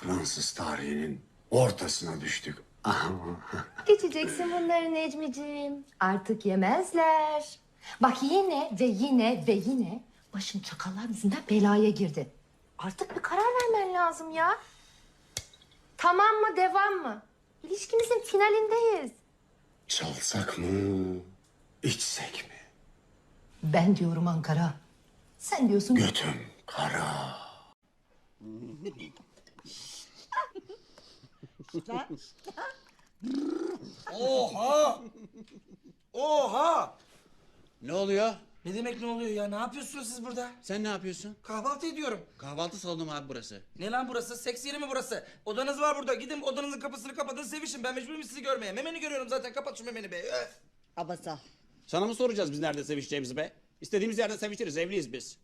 Fransız tarihinin ortasına düştük. Geçeceksin bunları Necmiciğim. Artık yemezler. Bak yine ve yine ve yine başın çakallar yüzünden belaya girdin. Artık bir karar vermen lazım ya. Tamam mı devam mı? İlişkimizin finalindeyiz. Çalsak mı? içsek mi? Ben diyorum Ankara. Sen diyorsun Götüm kara. Oha! Ne oluyor? Ne demek ne oluyor ya? Ne yapıyorsunuz siz burada? Sen ne yapıyorsun? Kahvaltı ediyorum. Kahvaltı salonu mu abi burası? Ne lan burası? Seks yeri mi burası? Odanız var burada. Gidin odanızın kapısını kapatın sevişin. Ben mecburum sizi görmeye. Memeni görüyorum zaten. Kapat şu memeni be. Öf. Abasa. Sana mı soracağız biz nerede sevişeceğimizi be? İstediğimiz yerde sevişiriz, evliyiz biz.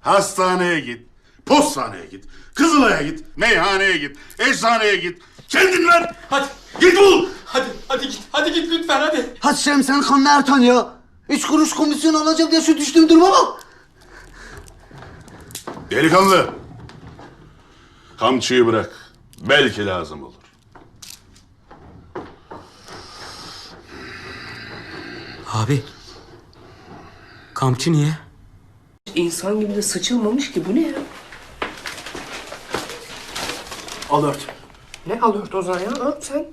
Hastaneye git. Postaneye git. Kızılay'a git. Meyhaneye git. Eczaneye git. Kendin ver. Hadi. Git bul. Hadi hadi git. Hadi git lütfen hadi. Hadi Şem sen kanlı Ertan ya. Üç kuruş komisyon alacağım diye şu düştüğüm duruma bak. Delikanlı. Kamçıyı bırak. Belki lazım olur. Abi. Kamçı niye? İnsan gibi de sıçılmamış ki bu ne ya? Alert. Ne alıyor Ozan ya? Ört sen.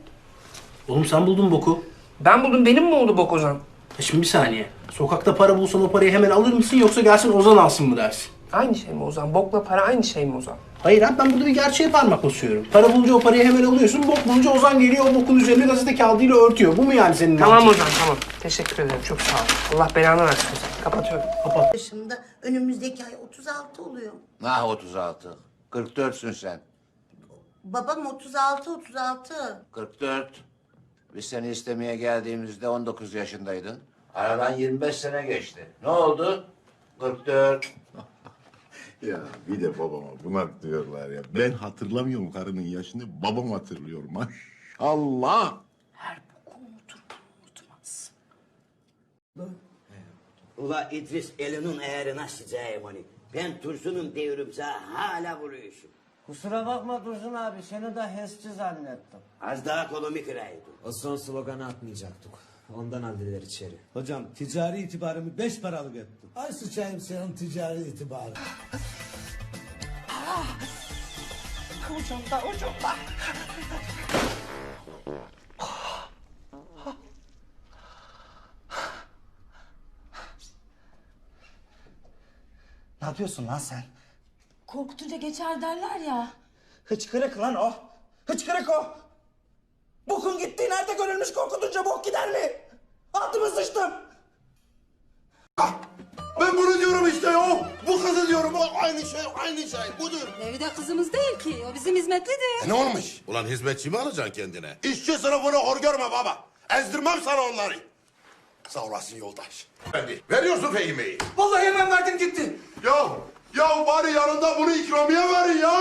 Oğlum sen buldun boku. Ben buldum benim mi oldu bok Ozan? E Şimdi bir saniye. Sokakta para bulsan o parayı hemen alır mısın yoksa gelsin Ozan alsın mı dersin? Aynı şey mi Ozan? Bokla para aynı şey mi Ozan? Hayır abi ben burada bir gerçeğe parmak basıyorum. Para bulunca o parayı hemen alıyorsun. Bok bulunca Ozan geliyor o bokun üzerine gazete kağıdıyla örtüyor. Bu mu yani senin Tamam? Ozan tamam. Teşekkür ederim çok sağ ol. Allah belanı versin Ozan. Kapatıyorum. Yaşımda önümüzdeki ay 36 oluyor. Ah 36. 44'sün sen. Babam 36 36. 44. Biz seni istemeye geldiğimizde 19 yaşındaydın. Aradan 25 sene geçti. Ne oldu? 44. Ya bir de babama buna diyorlar ya. Ben hatırlamıyorum karının yaşını. Babam hatırlıyor maşallah. Ula İdris elinin eğri nasıl hani. Ben Tursun'um diyorum sana hala vuruyorsun. Kusura bakma Dursun abi seni de hesçi zannettim. Az daha kolumu kıraydı. O son sloganı atmayacaktık. Ondan aldılar içeri. Hocam ticari itibarımı beş paralık ettim. Ay sıçayım senin ticari itibarı. Ne yapıyorsun lan sen? Korkutunca geçer derler ya. Hıçkırık lan o. Hıçkırık o. Bokun gittiği nerede görülmüş korkutunca bok gider mi? Altıma sıçtım. Ben bunu diyorum işte ya. Bu kızı diyorum. Aynı şey, aynı şey. Budur. Evde kızımız değil ki. O bizim hizmetlidir. E ne olmuş? Ulan hizmetçi mi alacaksın kendine? İşçi sınıfını hor görme baba. Ezdirmem sana onları. Sağ olasın yoldaş. Efendi, veriyorsun Fehime'yi. Vallahi hemen verdim gitti. Ya, ya bari yanında bunu ikramiye verin ya.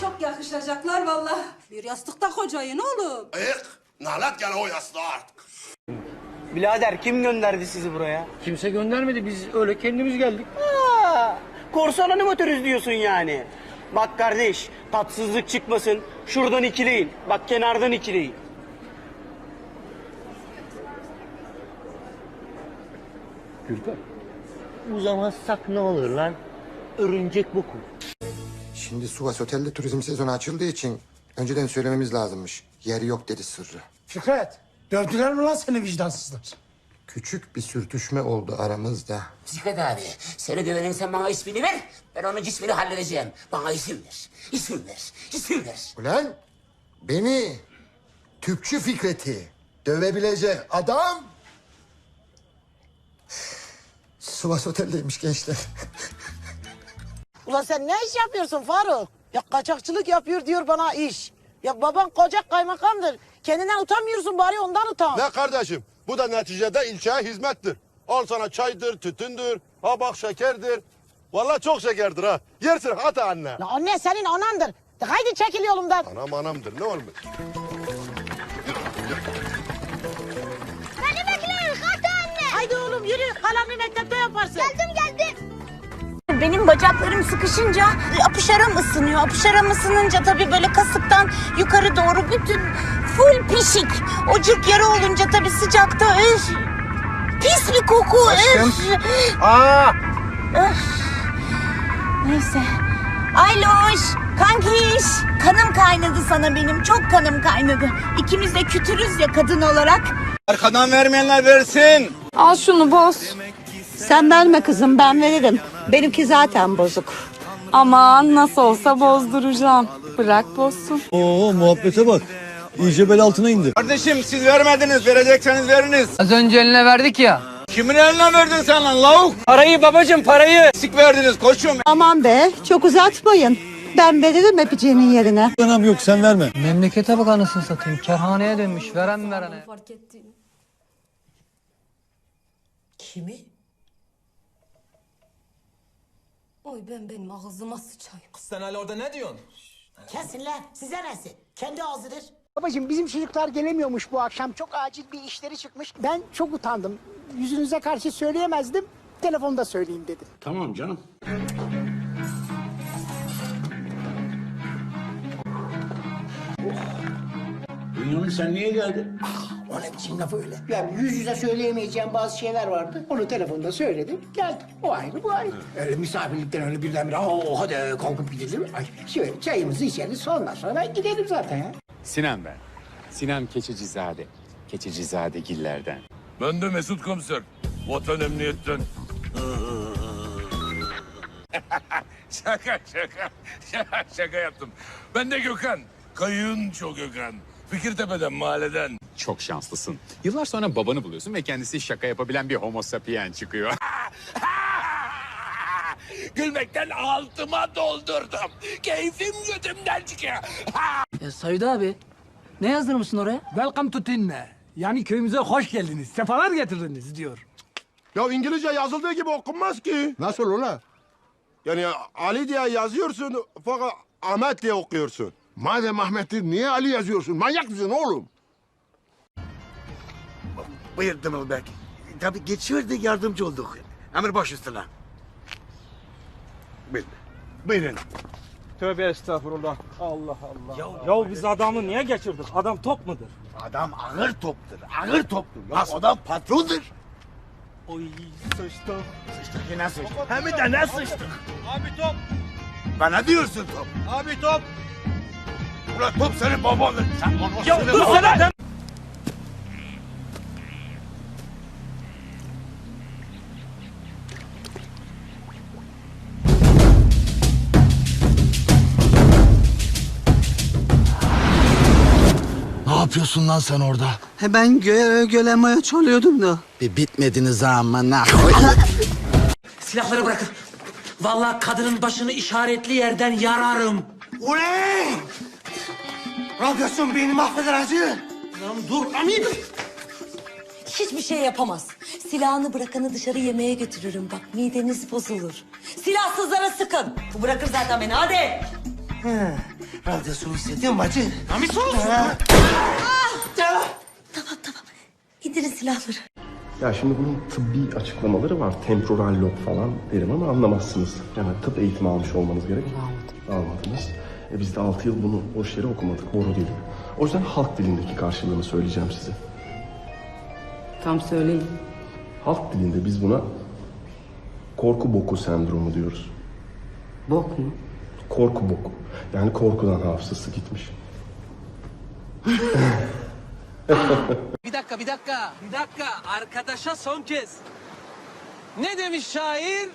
Çok yakışacaklar vallahi. Bir yastıkta kocayın oğlum. Ayık, nalet gene o yastığa artık. Birader kim gönderdi sizi buraya? Kimse göndermedi biz öyle kendimiz geldik. Korsan animatörüz diyorsun yani. Bak kardeş tatsızlık çıkmasın. Şuradan ikileyin. Bak kenardan ikileyin. Uzamazsak ne olur lan? Örümcek boku. Şimdi Suvas Otel'de turizm sezonu açıldığı için önceden söylememiz lazımmış. Yer yok dedi sırrı. Fikret, dövdüler mi lan seni vicdansızlar? Küçük bir sürtüşme oldu aramızda. Fikret abi seni dövenin sen bana ismini ver. Ben onun cismini halledeceğim. Bana isim ver. İsim ver. İsim ver. Ulan beni tüpçü Fikret'i dövebilecek adam Sivas Otel'deymiş gençler. Ulan sen ne iş yapıyorsun Faruk? Ya kaçakçılık yapıyor diyor bana iş. Ya baban koca kaymakamdır. Kendinden utanmıyorsun bari ondan utan. Ne kardeşim? Bu da neticede ilçeye hizmettir. Al sana çaydır, tütündür, ha bak şekerdir. Vallahi çok şekerdir ha. Yersin hadi anne. Ya anne senin anandır. Haydi çekil yolumdan. Anam anamdır ne olmuş? Haydi oğlum yürü. Kalanını mektepte yaparsın. Geldim geldim. benim bacaklarım sıkışınca apışaram ısınıyor. Apışaram ısınınca tabii böyle kasıktan yukarı doğru bütün full pişik. O cırk yara olunca tabii sıcakta öf. Pis bir koku öf. Aa! Öf. Neyse. Ayloş, kankiş. Kanım kaynadı sana benim. Çok kanım kaynadı. İkimiz de kütürüz ya kadın olarak. Arkadan vermeyenler versin. Al şunu boz. Sen verme kızım ben veririm. Benimki zaten bozuk. Aman nasıl olsa bozduracağım. Bırak bozsun. Oo muhabbete bak. İyice bel altına indi. Kardeşim siz vermediniz. Verecekseniz veriniz. Az önce eline verdik ya. Kimin eline verdin sen lan lavuk? Parayı babacım parayı. Sik verdiniz koçum. Aman be çok uzatmayın. Ben veririm öpeceğinin yerine. Anam yok sen verme. Memlekete bak anasını satayım. Kerhaneye dönmüş. Veren verene. Fark ettim. Kimi? Oy ben benim ağzıma sıçayım. Sen hala orada ne diyorsun? Kesin lan size nesi? Kendi ağzıdır. Babacığım bizim çocuklar gelemiyormuş bu akşam. Çok acil bir işleri çıkmış. Ben çok utandım. Yüzünüze karşı söyleyemezdim. Telefonda söyleyeyim dedim. Tamam canım. Bünyamin sen niye geldin? O ne biçim laf öyle? Yani yüz yüze söyleyemeyeceğim bazı şeyler vardı. Onu telefonda söyledim. Geldim. O ayrı bu ayrı. Öyle misafirlikten öyle birdenbire "Oo, hadi kalkıp gidelim. Ay, şöyle çayımızı içeriz ondan sonra gidelim zaten ya. Sinan ben. Sinan Keçicizade. Keçicizade gillerden. Ben de Mesut Komiser. Vatan Emniyet'ten. şaka şaka. şaka şaka yaptım. Ben de Gökhan. Kayınço Gökhan. Fikirtepe'den mahalleden. Çok şanslısın. Yıllar sonra babanı buluyorsun ve kendisi şaka yapabilen bir homo sapien çıkıyor. Gülmekten altıma doldurdum. Keyfim götümden çıkıyor. Ya Said abi. Ne yazdırmışsın oraya? Welcome to Tinne. Yani köyümüze hoş geldiniz. Sefalar getirdiniz diyor. Ya İngilizce yazıldığı gibi okunmaz ki. Nasıl ola? Yani Ali diye yazıyorsun fakat Ahmet diye okuyorsun. Madem Ahmet'tir niye Ali yazıyorsun? Manyak mısın oğlum? Buyur Dımbılbek. Tabii geçiverdi yardımcı olduk. Emir baş üstüne. Buyurun. Buyurun. Tövbe estağfurullah. Allah Allah. Ya, biz adamı niye geçirdik? Adam top mudur? Adam ağır toptur. Ağır toptur. Ya adam patrondur. Oy sıçtım. Sıçtık yine sıçtık. Hem de ne sıçtık? Abi top. Bana diyorsun top. Abi top. Top senin babandır. Sen babasın. Ya dur sana. Ne yapıyorsun lan sen orada? He ben gö gölemeye çalıyordum da. Bir bitmediniz amına. Silahları bırakın. Vallahi kadının başını işaretli yerden yararım. Ulan! Radyasyon beni mahveder hacı. Lan dur amin. Hiçbir şey yapamaz. Silahını bırakanı dışarı yemeğe götürürüm bak mideniz bozulur. Silahsızlara sıkın. Bu bırakır zaten beni hadi. Radyasyon hissediyorum hacı. Amin sus. Tamam tamam. İndirin silahları. Ya şimdi bunun tıbbi açıklamaları var. Temporal lob falan derim ama anlamazsınız. Yani tıp eğitimi almış olmanız gerek. Almadınız. E biz de 6 yıl bunu boş yere okumadık. Boru dili. O yüzden halk dilindeki karşılığını söyleyeceğim size. Tam söyleyin. Halk dilinde biz buna korku boku sendromu diyoruz. Bok mu? Korku boku. Yani korkudan hafızası gitmiş. Bir dakika bir dakika. Bir dakika. Arkadaşa son kez. Ne demiş şair?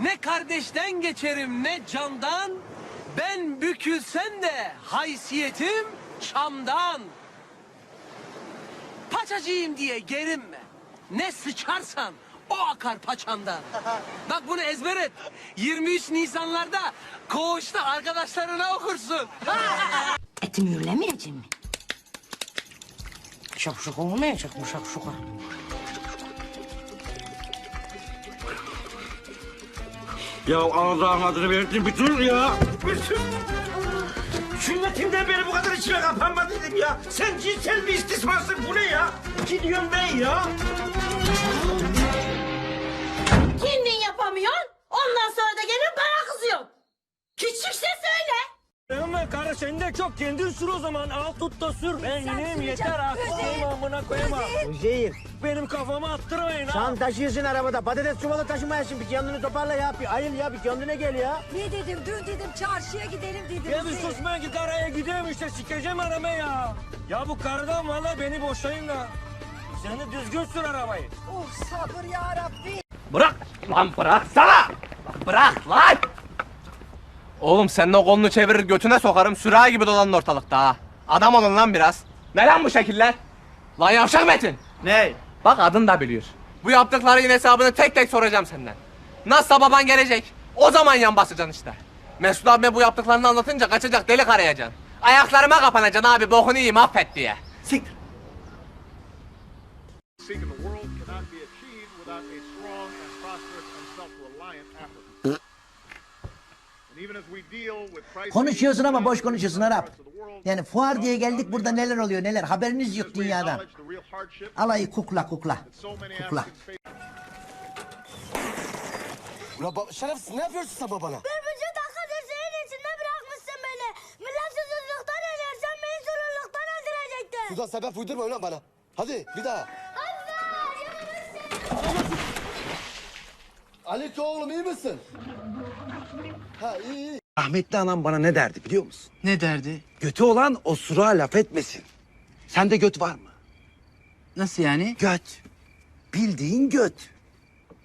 Ne kardeşten geçerim ne candan. Ben bükülsem de haysiyetim Şam'dan. Paçacıyım diye gerinme. Ne sıçarsan o akar paçandan. Bak bunu ezber et. 23 Nisanlarda koğuşta arkadaşlarına okursun. Eti mühürlemeyeceğim mi? Şakşuka olmayacak mı şakşuka? Ya anadan adını belirttin bir dur ya. Bir dur. Sünnetimden beri bu kadar içime kapanmadıydım ya. Sen cinsel bir istismarsın bu ne ya? Gidiyorum ben ya. Kendin yapamıyorsun. Ondan sonra da gelip bana kızıyorsun. Küçükse söyle. Lan karı sen de çok kendin sür o zaman. Al tut da sür. Ben ineyim yeter artık. Koyma amına koyma. Üzeyir. Benim kafama attırmayın ha. Sen taşıyorsun arabada. Patates çuvalı taşımayasın. Bir kendini toparla ya. Bir ayıl ya. Bir kendine gel ya. Ne dedim? Dün dedim çarşıya gidelim dedim. Ya bir sus ben git araya gideyim işte sikeceğim arama ya. Ya bu karıdan valla beni boşayın da. Sen de düzgün sür arabayı. Oh sabır ya Rabbi. Bırak lan bıraksana. Bırak lan. Oğlum sen o kolunu çevirir götüne sokarım sürahi gibi dolanın ortalıkta ha. Adam olun lan biraz. Ne lan bu şekiller? Lan yavşak Metin. Ne? Bak adın da biliyor. Bu yaptıklarının hesabını tek tek soracağım senden. Nasılsa baban gelecek. O zaman yan basacaksın işte. Mesut abime bu yaptıklarını anlatınca kaçacak delik arayacaksın. Ayaklarıma kapanacaksın abi bokunu yiyeyim affet diye. Siktir. seek in the world cannot be achieved without a strong and prosperous and self-reliant Africa. Konuşuyorsun ama boş konuşuyorsun Arap. Yani fuar diye geldik burada neler oluyor neler. Haberiniz yok dünyadan. Alayı kukla kukla. Kukla. Ulan baba, şerefsiz ne yapıyorsun sen babana? Bir buçuk dakikadır senin içinde bırakmışsın beni. Millet susuzluktan ölür. Sen beni sorumluluktan öldürecektin. Suzan sebep uydurma ulan bana. Hadi bir daha. Ali oğlum iyi misin? Ha iyi iyi. Rahmetli anam bana ne derdi biliyor musun? Ne derdi? Götü olan osura laf etmesin. Sende göt var mı? Nasıl yani? Göt. Bildiğin göt.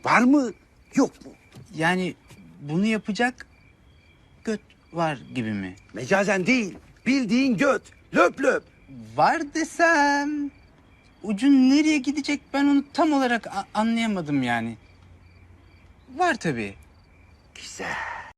Var mı? Yok mu? Yani bunu yapacak göt var gibi mi? Mecazen değil. Bildiğin göt. Löp löp. Var desem ucun nereye gidecek ben onu tam olarak anlayamadım yani. Var tabii. Güzel.